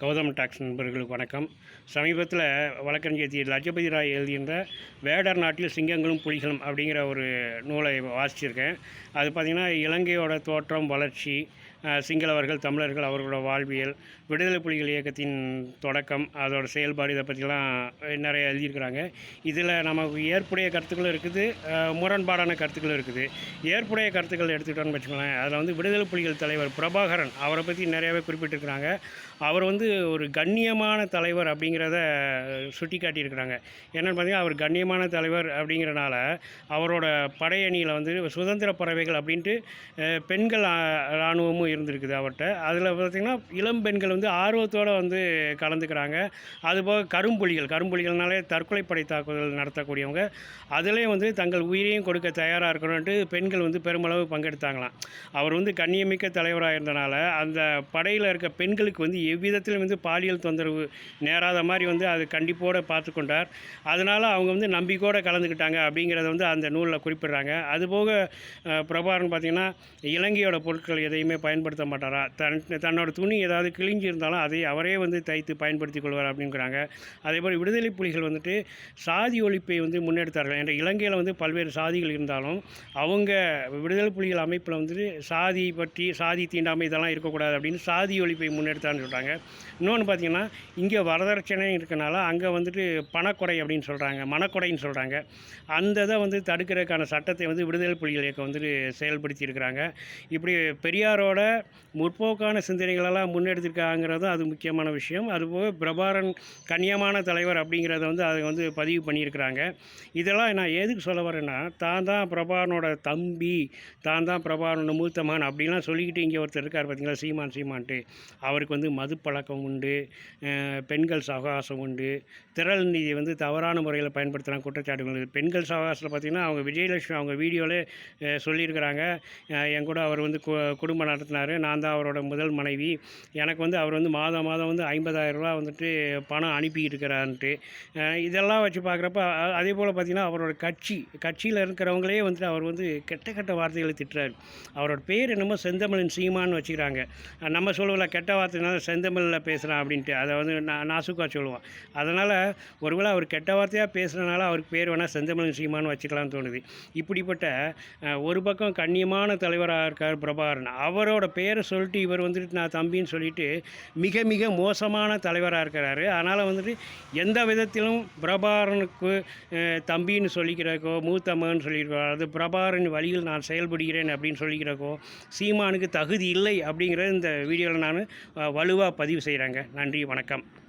Gautham tax நண்பர்களுக்கு வணக்கம். சமீபத்தில் வழக்கறிஞர் லஜபதி ராய் எழுதியிருந்த வேடர் நாட்டில் சிங்கங்களும் புலிகளும் அப்படிங்கிற ஒரு நூலை வாசிச்சிருக்கேன். அது பார்த்திங்கன்னா இலங்கையோட தோற்றம் வளர்ச்சி சிங்களவர்கள் தமிழர்கள் அவர்களோட வாழ்வியல் விடுதலை புலிகள் இயக்கத்தின் தொடக்கம் அதோட செயல்பாடு இதை பற்றிலாம் நிறைய எழுதியிருக்கிறாங்க. இதில் நமக்கு ஏற்புடைய கருத்துக்களும் இருக்குது முரண்பாடான கருத்துக்களும் இருக்குது. ஏற்புடைய கருத்துக்கள் எடுத்துக்கிட்டோம்னு வச்சுக்கோங்களேன் அதில் வந்து விடுதலை புலிகள் தலைவர் பிரபாகரன் அவரை பற்றி நிறையவே குறிப்பிட்டிருக்கிறாங்க. அவர் வந்து ஒரு கண்ணியமான தலைவர் அப்படிங்கிறத சுட்டி காட்டியிருக்கிறாங்க. என்னென்னு பார்த்தீங்கன்னா அவர் கண்ணியமான தலைவர் அப்படிங்கிறனால அவரோட படையணியில் வந்து சுதந்திர பறவைகள் அப்படின்ட்டு பெண்கள் இராணுவமும் இருந்திருக்குது அவர்கிட்ட அதில் பார்த்திங்கன்னா இளம் பெண்கள் வந்து ஆர்வத்தோடு வந்து கலந்துக்கிறாங்க. அதுபோக கரும்புலிகள் கரும்புலிகள்னாலே தற்கொலை படை தாக்குதல் நடத்தக்கூடியவங்க. அதுலேயும் வந்து தங்கள் உயிரையும் கொடுக்க தயாராக இருக்கணும்ட்டு பெண்கள் வந்து பெருமளவு பங்கெடுத்தாங்களாம். அவர் வந்து கண்ணியமிக்க தலைவராக இருந்தனால அந்த படையில் இருக்க பெண்களுக்கு வந்து எவ்விதத்திலும் வந்து பாலியல் தொந்தரவு நேராத மாதிரி வந்து அது கண்டிப்போடு பார்த்துக்கொண்டார். அதனால் அவங்க வந்து நம்பிக்கையோடு கலந்துக்கிட்டாங்க அப்படிங்கிறத வந்து அந்த நூலில் குறிப்பிடுறாங்க. அதுபோக பிரபாகரன் பார்த்திங்கன்னா இலங்கையோட பொருட்கள் எதையுமே பயன்படுத்த மாட்டாரா? தன் தன்னோட துணி ஏதாவது கிழிஞ்சி இருந்தாலும் அதை அவரே வந்து தைத்து பயன்படுத்தி கொள்வார் அப்படிங்கிறாங்க. அதே போல் விடுதலை புலிகள் வந்துட்டு சாதி ஒழிப்பை வந்து முன்னெடுத்தார்கள். என்ற இலங்கையில் வந்து பல்வேறு சாதிகள் இருந்தாலும் அவங்க விடுதலை புலிகள் அமைப்பில் வந்துட்டு சாதி பற்றி சாதி தீண்டாமை இதெல்லாம் இருக்கக்கூடாது அப்படின்னு சாதி ஒழிப்பை முன்னெடுத்தான்னு சொல்கிறாங்க இன்னொன்று பார்த்தீங்கன்னா இங்கே வரதட்சணை இருக்கனால அங்கே வந்துட்டு பணக்குறை அப்படின்னு சொல்கிறாங்க மனக்குறைன்னு சொல்கிறாங்க அந்த இதை வந்து தடுக்கிறதுக்கான சட்டத்தை வந்து விடுதலை புலிகள் இயக்கம் வந்துட்டு செயல்படுத்தி இருக்கிறாங்க இப்படி பெரியாரோட முற்போக்கான சிந்தனைகளெல்லாம் முன்னெடுத்திருக்காங்கிறதும் அது முக்கியமான விஷயம். அதுபோக பிரபாரன் கண்ணியமான தலைவர் அப்படிங்கிறத வந்து அதை வந்து பதிவு பண்ணியிருக்கிறாங்க. இதெல்லாம் நான் எதுக்கு சொல்ல வரேன்னா தான் தான் பிரபாரனோட தம்பி தான் தான் பிரபாரனோட மூத்த மகன் அப்படின்லாம் சொல்லிக்கிட்டு இங்கே ஒருத்தர் இருக்கார் பார்த்தீங்களா? சீமான் சீமான்ட்டு. அவருக்கு வந்து மது பழக்கம் உண்டு பெண்கள் சகவாசம் உண்டு. திரள் நிதியை வந்து தவறான முறையில் பயன்படுத்துகிறாங்க குற்றச்சாட்டுகள் பெண்கள் சகவாசத்தில் பார்த்திங்கன்னா அவங்க விஜயலட்சுமி அவங்க வீடியோவில் சொல்லியிருக்கிறாங்க. என் கூட அவர் வந்து கு- நடத்தின நடத்தினார் நான் தான் அவரோட முதல் மனைவி. எனக்கு வந்து அவர் வந்து மாதம் மாதம் வந்து ஐம்பதாயிரரூபா வந்துட்டு பணம் அனுப்பிக்கிட்டு இருக்கிறான்ட்டு இதெல்லாம் வச்சு பார்க்குறப்ப அதே போல் பார்த்திங்கன்னா அவரோட கட்சி கட்சியில் இருக்கிறவங்களே வந்துட்டு அவர் வந்து கெட்ட கெட்ட வார்த்தைகளை திட்டுறாரு. அவரோட பேர் என்னமோ செந்தமிழன் சீமான்னு வச்சுக்கிறாங்க. நம்ம சொல்லவில்லை கெட்ட வார்த்தைனால செந்தமிழில் பேசுகிறான் அப்படின்ட்டு. அதை வந்து நான் நாசுக்காக சொல்லுவான். அதனால் ஒருவேளை அவர் கெட்ட வார்த்தையாக பேசுகிறனால அவருக்கு பேர் வேணால் செந்தமிழன் சீமான்னு வச்சுக்கலாம்னு தோணுது. இப்படிப்பட்ட ஒரு பக்கம் கண்ணியமான தலைவராக இருக்கார் பிரபாகரன். அவரோட பேரை சொல்லிட்டு இவர் வந்துட்டு நான் தம்பின்னு சொல்லிட்டு மிக மிக மோசமான தலைவராக இருக்கிறாரு. அதனால் வந்துட்டு எந்த விதத்திலும் பிரபாரனுக்கு தம்பின்னு சொல்லிக்கிறக்கோ மூத்த சொல்லியிருக்கோ அது பிரபாரன் வழியில் நான் செயல்படுகிறேன் அப்படின்னு சொல்லிக்கிறக்கோ சீமானுக்கு தகுதி இல்லை அப்படிங்கிறத இந்த வீடியோவில் நான் வலுவாக பதிவு செய்கிறேங்க. நன்றி வணக்கம்.